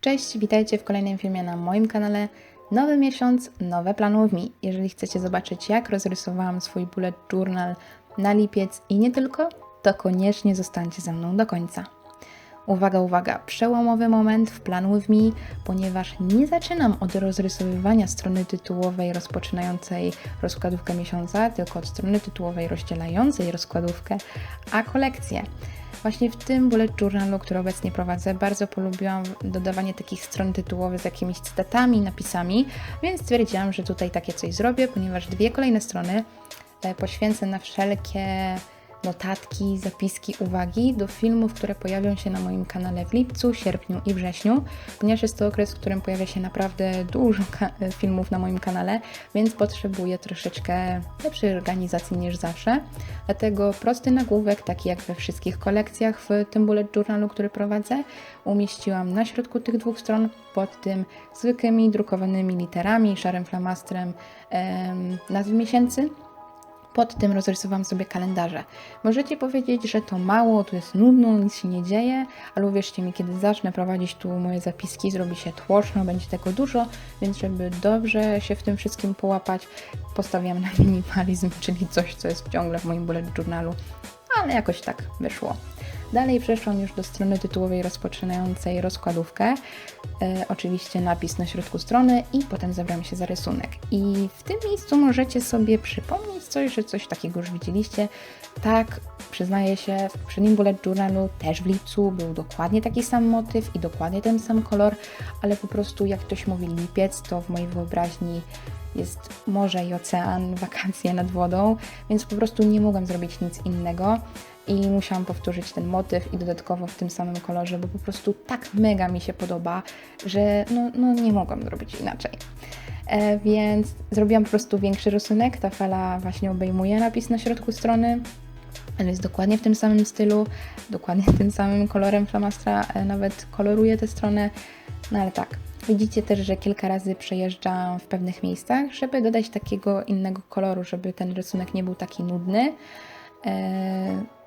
Cześć, witajcie w kolejnym filmie na moim kanale. Nowy miesiąc, nowe me. Jeżeli chcecie zobaczyć, jak rozrysowałam swój bullet journal na lipiec i nie tylko, to koniecznie zostańcie ze mną do końca. Uwaga, uwaga, przełomowy moment w Plan With Me, ponieważ nie zaczynam od rozrysowywania strony tytułowej rozpoczynającej rozkładówkę miesiąca, tylko od strony tytułowej rozdzielającej rozkładówkę, a kolekcję. Właśnie w tym bullet journalu, który obecnie prowadzę, bardzo polubiłam dodawanie takich stron tytułowych z jakimiś cytatami, napisami, więc stwierdziłam, że tutaj takie coś zrobię, ponieważ dwie kolejne strony e, poświęcę na wszelkie notatki, zapiski, uwagi do filmów, które pojawią się na moim kanale w lipcu, sierpniu i wrześniu, ponieważ jest to okres, w którym pojawia się naprawdę dużo filmów na moim kanale, więc potrzebuję troszeczkę lepszej organizacji niż zawsze. Dlatego prosty nagłówek, taki jak we wszystkich kolekcjach w tym bullet journalu, który prowadzę, umieściłam na środku tych dwóch stron pod tym zwykłymi drukowanymi literami, szarym flamastrem em, nazw miesięcy pod tym rozrysowałam sobie kalendarze. Możecie powiedzieć, że to mało, tu jest nudno, nic się nie dzieje, ale uwierzcie mi, kiedy zacznę prowadzić tu moje zapiski, zrobi się tłoczno, będzie tego dużo, więc żeby dobrze się w tym wszystkim połapać, postawiam na minimalizm, czyli coś, co jest ciągle w moim bullet journalu, ale jakoś tak wyszło. Dalej przeszłam już do strony tytułowej rozpoczynającej rozkładówkę. E, oczywiście napis na środku strony i potem zabrałam się za rysunek. I w tym miejscu możecie sobie przypomnieć coś, że coś takiego już widzieliście. Tak, przyznaję się, w poprzednim bullet journalu też w lipcu był dokładnie taki sam motyw i dokładnie ten sam kolor, ale po prostu jak ktoś mówi lipiec, to w mojej wyobraźni jest morze i ocean, wakacje nad wodą, więc po prostu nie mogłam zrobić nic innego i musiałam powtórzyć ten motyw i dodatkowo w tym samym kolorze, bo po prostu tak mega mi się podoba, że no, no nie mogłam zrobić inaczej. E, więc zrobiłam po prostu większy rysunek. Ta fala właśnie obejmuje napis na środku strony, ale jest dokładnie w tym samym stylu, dokładnie tym samym kolorem flamastra, e, nawet koloruje tę stronę. No ale tak, widzicie też, że kilka razy przejeżdżam w pewnych miejscach, żeby dodać takiego innego koloru, żeby ten rysunek nie był taki nudny. E, no,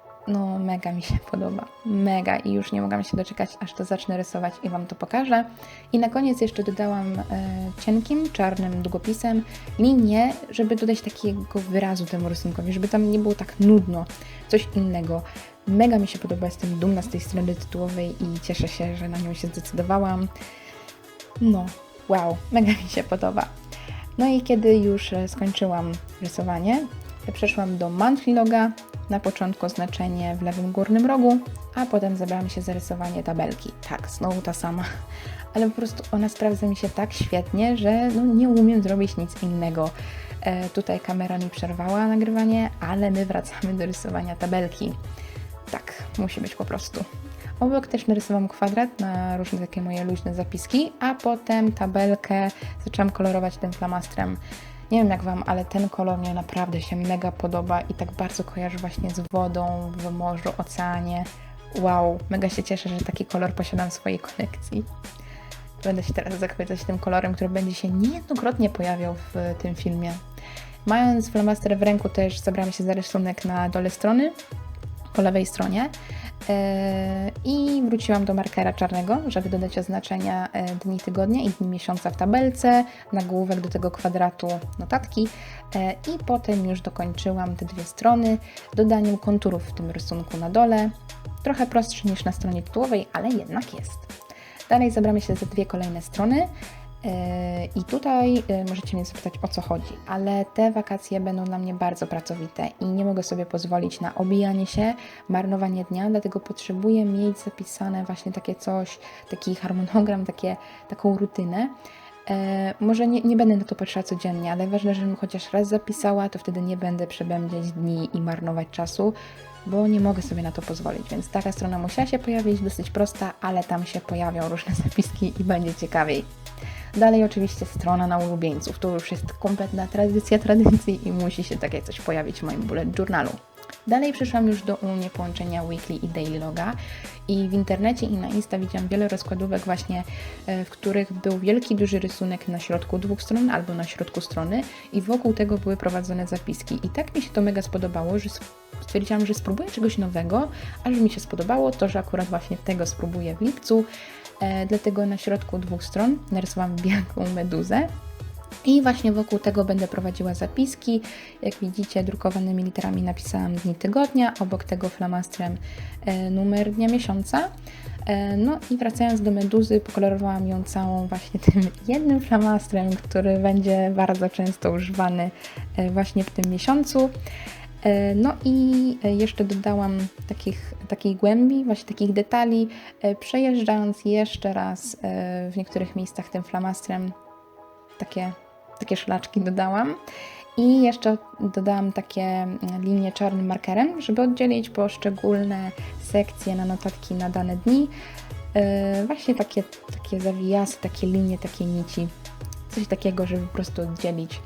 mega mi się podoba. Mega i już nie mogłam się doczekać, aż to zacznę rysować i Wam to pokażę. I na koniec jeszcze dodałam e, cienkim, czarnym długopisem linię, żeby dodać takiego wyrazu temu rysunkowi, żeby tam nie było tak nudno, coś innego. Mega mi się podoba, jestem dumna z tej strony tytułowej i cieszę się, że na nią się zdecydowałam. No, wow, mega mi się podoba. No i kiedy już e, skończyłam rysowanie, przeszłam do monthly loga, na początku oznaczenie w lewym górnym rogu, a potem zabrałam się za rysowanie tabelki. Tak, znowu ta sama, ale po prostu ona sprawdza mi się tak świetnie, że no, nie umiem zrobić nic innego. E, tutaj kamera mi przerwała nagrywanie, ale my wracamy do rysowania tabelki. Tak, musi być po prostu. Obok też narysowałam kwadrat na różne takie moje luźne zapiski, a potem tabelkę zaczęłam kolorować tym flamastrem. Nie wiem jak Wam, ale ten kolor mnie naprawdę się mega podoba i tak bardzo kojarzy właśnie z wodą, w morzu, oceanie. Wow, mega się cieszę, że taki kolor posiadam w swojej kolekcji. Będę się teraz zachwycać tym kolorem, który będzie się niejednokrotnie pojawiał w tym filmie. Mając flamaster w ręku też zabrałam się za rysunek na dole strony, po lewej stronie I wróciłam do markera czarnego, żeby dodać oznaczenia e, dni tygodnia i dni miesiąca w tabelce, nagłówek do tego kwadratu notatki e, i potem już dokończyłam te dwie strony dodaniem konturów w tym rysunku na dole. Trochę prostszy niż na stronie tytułowej, ale jednak jest. Dalej zabramy się za dwie kolejne strony. I tutaj e, możecie mnie zapytać o co chodzi, ale te wakacje będą dla mnie bardzo pracowite i nie mogę sobie pozwolić na obijanie się, marnowanie dnia, dlatego potrzebuję mieć zapisane właśnie takie coś, taki harmonogram, takie, taką rutynę. E, może nie, nie będę na to patrzyła codziennie, ale ważne, żebym chociaż raz zapisała, to wtedy nie będę przebędziać dni i marnować czasu, bo nie mogę sobie na to pozwolić. Więc taka strona musiała się pojawić, dosyć prosta, ale tam się pojawią różne zapiski i będzie ciekawiej. Dalej oczywiście strona na ulubieńców. To już jest kompletna tradycja tradycji i musi się takie coś pojawić w moim bullet journalu. Dalej przyszłam już do u mnie połączenia weekly i daily loga i w internecie i na Insta widziałam wiele rozkładówek właśnie, e, w których był wielki, duży rysunek na środku dwóch stron albo na środku strony i wokół tego były prowadzone zapiski. I tak mi się to mega spodobało, że stwierdziłam, że spróbuję czegoś nowego, aż mi się spodobało to, że akurat właśnie tego spróbuję w lipcu dlatego na środku dwóch stron narysowałam wielką meduzę. I właśnie wokół tego będę prowadziła zapiski. Jak widzicie, drukowanymi literami napisałam dni tygodnia, obok tego flamastrem e, numer dnia miesiąca. E, No i wracając do meduzy, pokolorowałam ją całą właśnie tym jednym flamastrem, który będzie bardzo często używany e, właśnie w tym miesiącu. E, No i e, jeszcze dodałam takich, takiej głębi, właśnie takich detali, e, przejeżdżając jeszcze raz w niektórych miejscach tym flamastrem takie, takie szlaczki dodałam. I jeszcze dodałam takie mm, linie czarnym markerem, żeby oddzielić poszczególne sekcje na notatki na dane dni. Właśnie takie, takie zawijasy, takie linie, takie nici. Coś takiego, żeby po prostu oddzielić.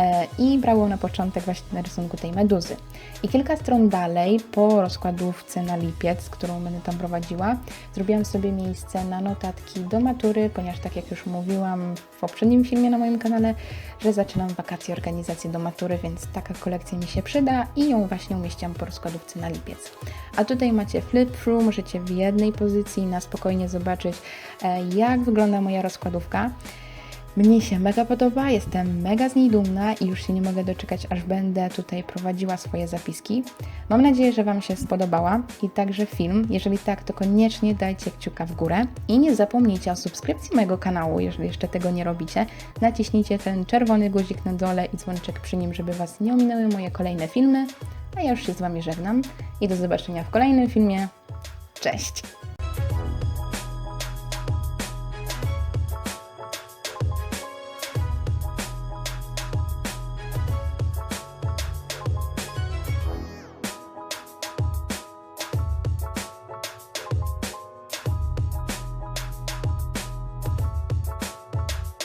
E, I brało na początek właśnie na rysunku tej meduzy. I kilka stron dalej, po rozkładówce na lipiec, którą będę tam prowadziła, zrobiłam sobie miejsce na notatki do matury, ponieważ tak jak już mówiłam w poprzednim filmie na moim kanale, że zaczynam wakacje organizację do matury, więc taka kolekcja mi się przyda i ją właśnie umieściłam po rozkładówce na lipiec. A tutaj macie flip through, możecie w jednej pozycji na spokojnie zobaczyć, e, jak wygląda moja rozkładówka. Mnie się mega podoba, jestem mega z niej dumna i już się nie mogę doczekać, aż będę tutaj prowadziła swoje zapiski. Mam nadzieję, że Wam się spodobała i także film. Jeżeli tak, to koniecznie dajcie kciuka w górę i nie zapomnijcie o subskrypcji mojego kanału, jeżeli jeszcze tego nie robicie. Naciśnijcie ten czerwony guzik na dole i dzwoneczek przy nim, żeby Was nie ominęły moje kolejne filmy. A ja już się z Wami żegnam i do zobaczenia w kolejnym filmie. Cześć!